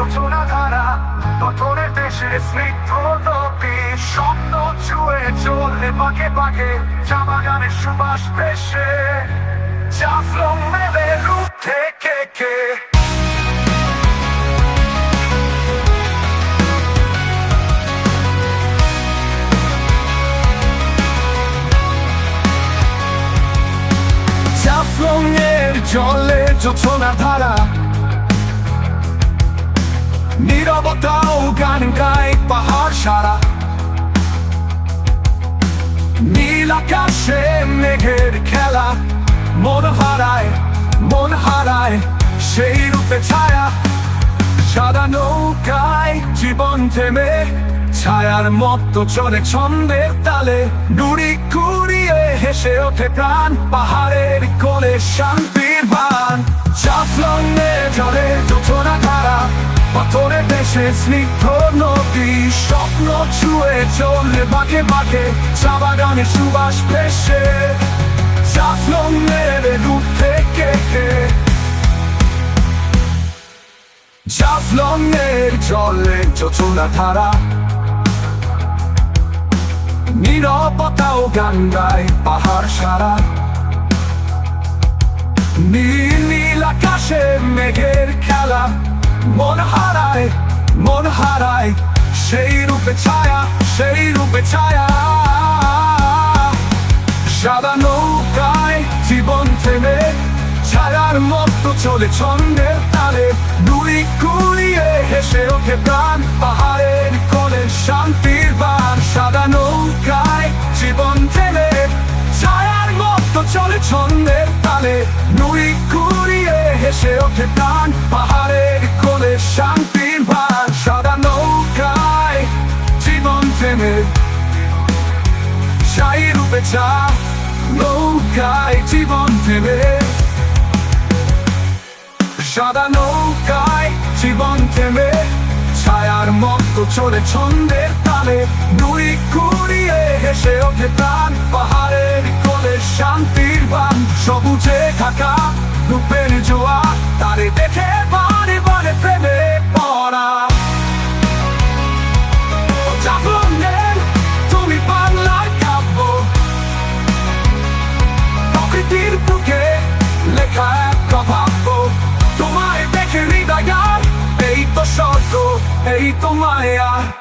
যোচনা ধারা দেশে স্নিগ্ধ নদী, স্বপ্ন ছুঁয়ে চলে পাকে পাকে চা বাগানের সুবাস ভেসে জাফলং মেলে রূপ থেকে কে? জলে যোচনা ধারা নীরবতাও গান গায় পাহাড় সারা। নীল আকাশে মেঘের খেলা, মন হারায় মন হারায় সেই রূপে ছায়া। সাদা নৌকায় জীবন থেমে, ছায়ার মতো চলে ছন্দের তালে নুড়ি কুড়িয়ে হেসে ওঠে প্রাণ, পাহাড়ের কোলে শান্তির যোচনা ধারা দেশে স্নিগ্ধ নদী, স্বপ্ন ছুঁয়ে চলে বাঁকে বাঁকে চা বাগানের সুবাস ভেসে। জাফলংয়ের রূপ থেকে কে? জাফলংয়ের জলে যোচনা ধারা। নীরবতাও গান গায় পাহাড় সারা। নীল নীল আকাশে মেঘের খেলা, মন হারায় মন হারায়, সেই রূপে ছায়া, সেই রূপে ছায়া। সাদা নৌকায় জীবন থেমে, ছায়ার মতো চলে ছন্দের তালে। দুই কুড়িয়ে হেসে ওঠে প্রাণ, পাহাড়ের কোলে শান্তির বান সাদা নৌকায় জীবন থেমে, ছায়ার মতো চলে ছন্দের তালে। নুই কুড়িয়ে হেসে ওঠে প্রাণ জীবন থেমে সাই রূপে চা নৌকায় জীবন থেমে। সাদা নৌকায় জীবন থেমে। ছায়ার মতো চলে ছন্দের তালে দুই কুড়িয়ে হেসে ওঠে প্রাণ। পাহাড়ের কোলে শান্তির বান, সবুজে ঢাকা, রূপের জোয়া তারে দেখে বারে Hey, don't